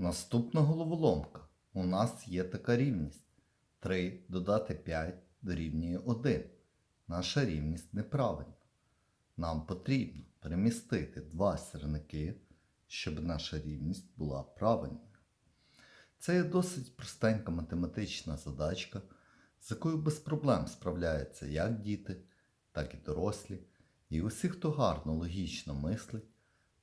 Наступна головоломка. У нас є така рівність. 3 додати 5 дорівнює 1. Наша рівність неправильна. Нам потрібно перемістити два сірники, щоб наша рівність була правильною. Це є досить простенька математична задачка, з якою без проблем справляються як діти, так і дорослі. І усі, хто гарно логічно мислить,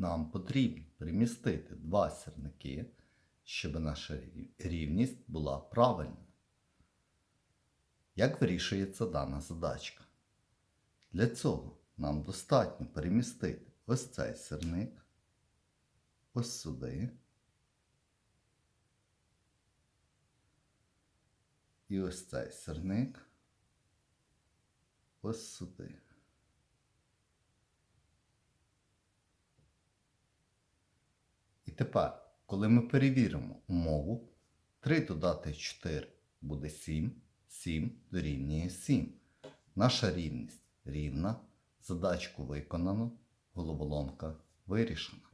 Нам потрібно перемістити два сірники, щоб наша рівність була правильною. Як вирішується дана задачка? Для цього нам достатньо перемістити ось цей сірник, ось сюди. І ось цей сірник ось сюди. І тепер, коли ми перевіримо умову, 3 додати 4 буде 7, 7 дорівнює 7. Наша рівність рівна, задачку виконано, головоломка вирішена.